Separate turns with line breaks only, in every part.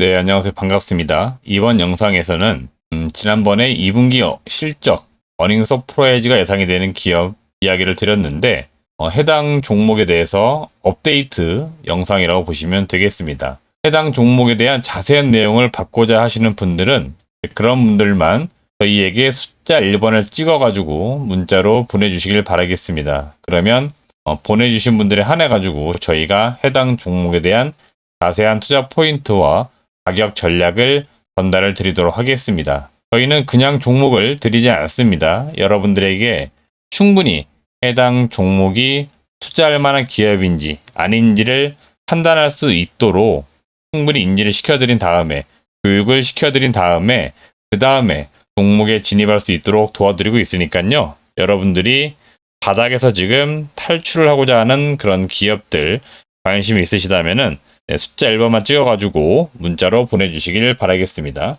네, 안녕하세요. 반갑습니다. 이번 영상에서는 음, 지난번에 2분기 어- 실적, 어닝스 프로에지가 예상이 되는 기업 이야기를 드렸는데 어, 해당 종목에 대해서 업데이트 영상이라고 보시면 되겠습니다. 해당 종목에 대한 자세한 내용을 받고자 하시는 분들은 그런 분들만 저희에게 숫자 1번을 찍어가지고 문자로 보내주시길 바라겠습니다. 그러면 어, 보내주신 분들에 한해 가지고 저희가 해당 종목에 대한 자세한 투자 포인트와 가격 전략을 전달을 드리도록 하겠습니다. 저희는 그냥 종목을 드리지 않습니다. 여러분들에게 충분히 해당 종목이 투자할 만한 기업인지 아닌지를 판단할 수 있도록 충분히 인지를 시켜드린 다음에 교육을 시켜드린 다음에 그 다음에 종목에 진입할 수 있도록 도와드리고 있으니까요. 여러분들이 바닥에서 지금 탈출을 하고자 하는 그런 기업들 관심이 있으시다면은 네, 숫자 1번만 찍어가지고 문자로 보내주시길 바라겠습니다.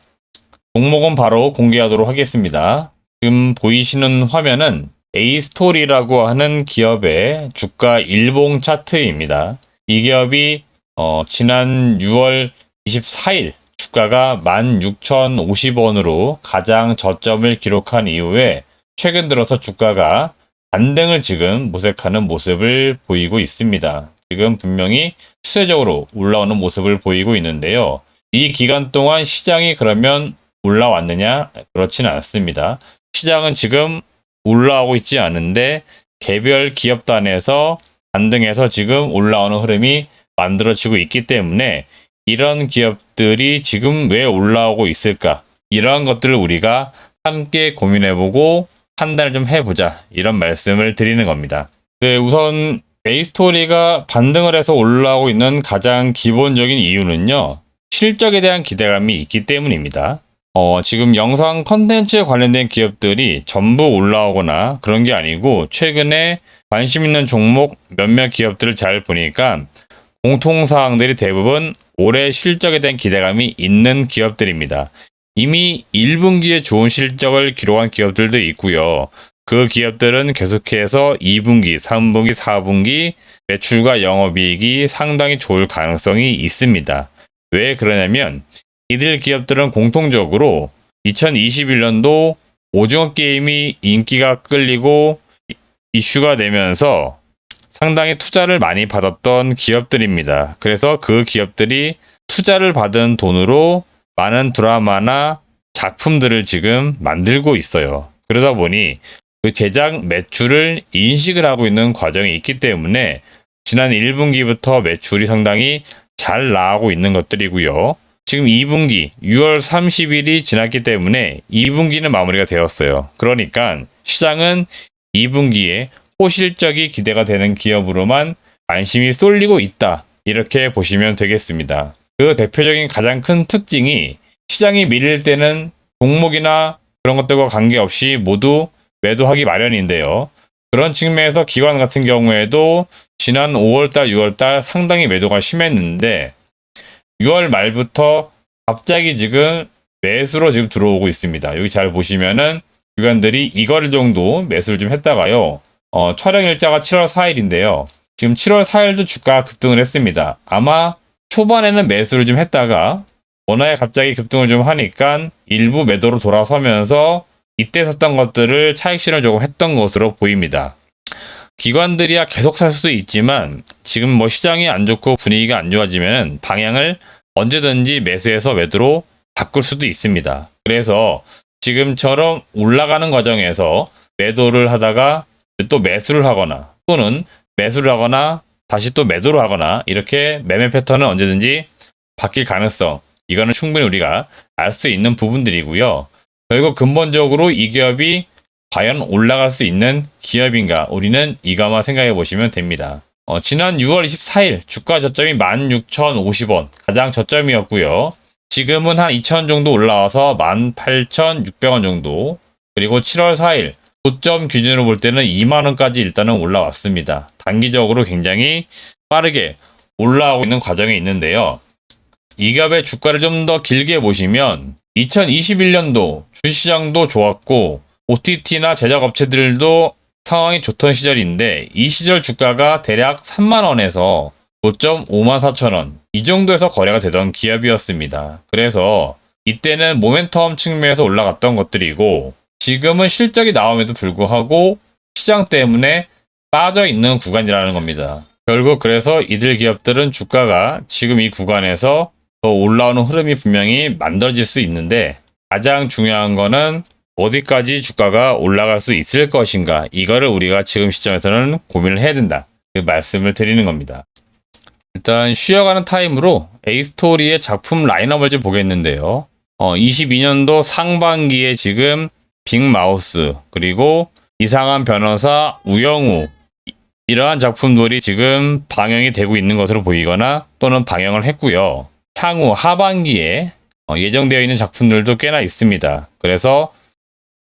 종목은 바로 공개하도록 하겠습니다. 지금 보이시는 화면은 A스토리라고 하는 기업의 주가 일봉 차트입니다. 이 기업이 어, 지난 6월 24일 주가가 16,050원으로 가장 저점을 기록한 이후에 최근 들어서 주가가 반등을 지금 모색하는 모습을 보이고 있습니다. 지금 분명히 추세적으로 올라오는 모습을 보이고 있는데요. 이 기간 동안 시장이 그러면 올라왔느냐? 그렇지는 않습니다. 시장은 지금 올라오고 있지 않은데 개별 기업 단에서 반등해서 지금 올라오는 흐름이 만들어지고 있기 때문에 이런 기업들이 지금 왜 올라오고 있을까? 이러한 것들을 우리가 함께 고민해보고 판단을 좀 해보자. 이런 말씀을 드리는 겁니다. 네, 우선 에이스토리가 반등을 해서 올라오고 있는 가장 기본적인 이유는요. 실적에 대한 기대감이 있기 때문입니다. 어, 지금 영상 컨텐츠에 관련된 기업들이 전부 올라오거나 그런 게 아니고 최근에 관심 있는 종목 몇몇 기업들을 잘 보니까 공통사항들이 대부분 올해 실적에 대한 기대감이 있는 기업들입니다. 이미 1분기에 좋은 실적을 기록한 기업들도 있고요. 그 기업들은 계속해서 2분기, 3분기, 4분기 매출과 영업이익이 상당히 좋을 가능성이 있습니다. 왜 그러냐면 이들 기업들은 공통적으로 2021년도 오징어 게임이 인기가 끌리고 이- 이슈가 되면서 상당히 투자를 많이 받았던 기업들입니다. 그래서 그 기업들이 투자를 받은 돈으로 많은 드라마나 작품들을 지금 만들고 있어요. 그러다 보니 그 제작 매출을 인식을 하고 있는 과정이 있기 때문에 지난 1분기부터 매출이 상당히 잘 나가고 있는 것들이고요. 지금 2분기 6월 30일이 지났기 때문에 2분기는 마무리가 되었어요. 그러니까 시장은 2분기에 호실적이 기대가 되는 기업으로만 관심이 쏠리고 있다. 이렇게 보시면 되겠습니다. 그 대표적인 가장 큰 특징이 시장이 밀릴 때는 종목이나 그런 것들과 관계없이 모두 매도하기 마련인데요. 그런 측면에서 기관 같은 경우에도 지난 5월달, 6월달 상당히 매도가 심했는데 6월 말부터 갑자기 지금 매수로 지금 들어오고 있습니다. 여기 잘 보시면은 기관들이 이거를 정도 매수를 좀 했다가요. 어, 촬영 일자가 7월 4일인데요. 지금 7월 4일도 주가가 급등을 했습니다. 아마 초반에는 매수를 좀 했다가 워낙에 갑자기 급등을 좀 하니까 일부 매도로 돌아서면서 이때 샀던 것들을 차익 실현 조금 했던 것으로 보입니다. 기관들이야 계속 살수 있지만 지금 뭐 시장이 안 좋고 분위기가 안 좋아지면 방향을 언제든지 매수해서 매도로 바꿀 수도 있습니다. 그래서 지금처럼 올라가는 과정에서 매도를 하다가 또 매수를 하거나 또는 매수를 하거나 다시 또 매도를 하거나 이렇게 매매 패턴은 언제든지 바뀔 가능성 이거는 충분히 우리가 알 수 있는 부분들이고요. 결국 근본적으로 이 기업이 과연 올라갈 수 있는 기업인가 우리는 이거만 생각해 보시면 됩니다. 어, 지난 6월 24일 주가 저점이 16,050원 가장 저점이었고요. 지금은 한 2,000원 정도 올라와서 18,600원 정도 그리고 7월 4일 고점 기준으로 볼 때는 2만원까지 일단은 올라왔습니다. 단기적으로 굉장히 빠르게 올라오고 있는 과정에 있는데요. 이 기업의 주가를 좀 더 길게 보시면 2021년도 주시장도 좋았고 OTT나 제작업체들도 상황이 좋던 시절인데 이 시절 주가가 대략 3만 원에서 고점 5만 4천 원 이 정도에서 거래가 되던 기업이었습니다. 그래서 이때는 모멘텀 측면에서 올라갔던 것들이고 지금은 실적이 나옴에도 불구하고 시장 때문에 빠져 있는 구간이라는 겁니다. 결국 그래서 이들 기업들은 주가가 지금 이 구간에서 더 올라오는 흐름이 분명히 만들어질 수 있는데 가장 중요한 거는 어디까지 주가가 올라갈 수 있을 것인가 이거를 우리가 지금 시점에서는 고민을 해야 된다 그 말씀을 드리는 겁니다. 일단 쉬어가는 타임으로 에이스토리의 작품 라인업을 좀 보겠는데요. 어, 22년도 상반기에 지금 빅마우스 그리고 이상한 변호사 우영우 이- 이러한 작품들이 지금 방영이 되고 있는 것으로 보이거나 또는 방영을 했고요. 향후 하반기에 어, 예정되어 있는 작품들도 꽤나 있습니다. 그래서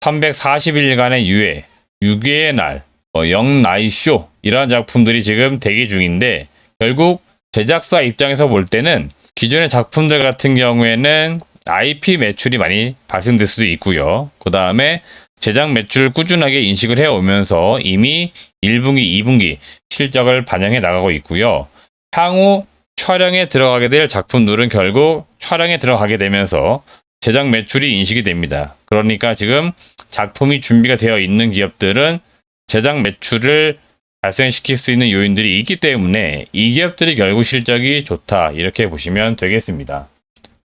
340일간의 유해, 6회의 날, 어, 영나이쇼 이러한 작품들이 지금 대기 중인데 결국 제작사 입장에서 볼 때는 기존의 작품들 같은 경우에는 IP 매출이 많이 발생될 수도 있고요. 그 다음에 제작 매출 꾸준하게 인식을 해오면서 이미 1분기, 2분기 실적을 반영해 나가고 있고요. 향후 촬영에 들어가게 될 작품들은 결국 촬영에 들어가게 되면서 제작 매출이 인식이 됩니다. 그러니까 지금 작품이 준비가 되어 있는 기업들은 제작 매출을 발생시킬 수 있는 요인들이 있기 때문에 이 기업들이 결국 실적이 좋다 이렇게 보시면 되겠습니다.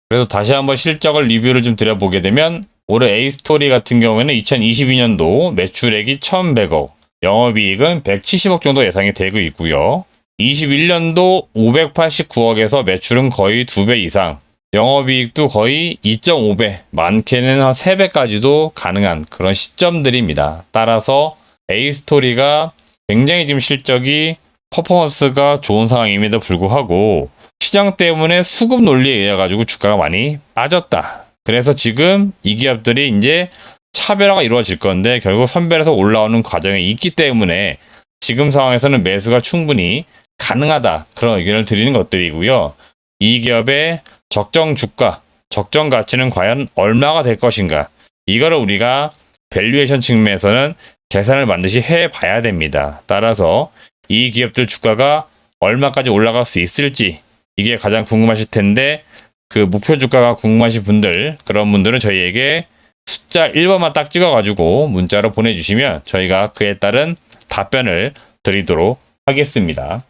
그래서 다시 한번 실적을 리뷰를 좀 드려보게 되면 올해 A스토리 같은 경우에는 2022년도 매출액이 1100억, 영업이익은 170억 정도 예상이 되고 있고요. 21년도 589억에서 매출은 거의 2배 이상, 영업이익도 거의 2.5배, 많게는 한 3배까지도 가능한 그런 시점들입니다. 따라서 A스토리가 굉장히 지금 실적이 퍼포먼스가 좋은 상황임에도 불구하고 시장 때문에 수급 논리에 의해 가지고 주가가 많이 빠졌다. 그래서 지금 이 기업들이 이제 차별화가 이루어질 건데 결국 선별해서 올라오는 과정에 있기 때문에 지금 상황에서는 매수가 충분히 가능하다. 그런 의견을 드리는 것들이고요. 이 기업의 적정 주가, 적정 가치는 과연 얼마가 될 것인가? 이거를 우리가 밸류에이션 측면에서는 계산을 반드시 해 봐야 됩니다. 따라서 이 기업들 주가가 얼마까지 올라갈 수 있을지 이게 가장 궁금하실 텐데 그 목표 주가가 궁금하신 분들 그런 분들은 저희에게 숫자 1번만 딱 찍어가지고 문자로 보내주시면 저희가 그에 따른 답변을 드리도록 하겠습니다.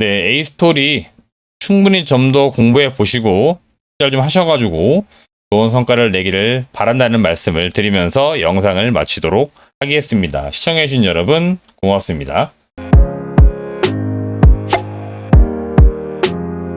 네, A 스토리 충분히 좀 더 공부해 보시고 투자를 좀 하셔가지고 좋은 성과를 내기를 바란다는 말씀을 드리면서 영상을 마치도록 하겠습니다. 시청해주신 여러분 고맙습니다.